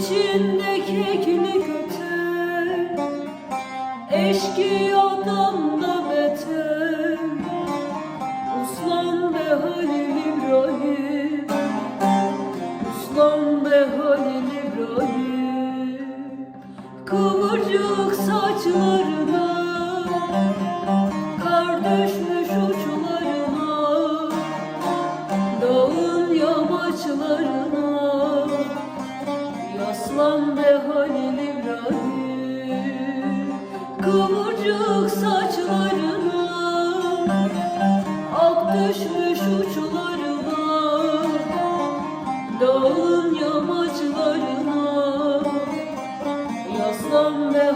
İçinde keklik öter Eşkıyadan da beter. Uslan be Halil İbrahim. Uslan be Halil İbrahim. Kıvırcık saçlarına Kar düşmüş uçlarına Dağın yamaçlarına Yaslan be Kıvırcık saçlarına Ak düşmüş uçlarına Dağın yamaçlarına Yaslan be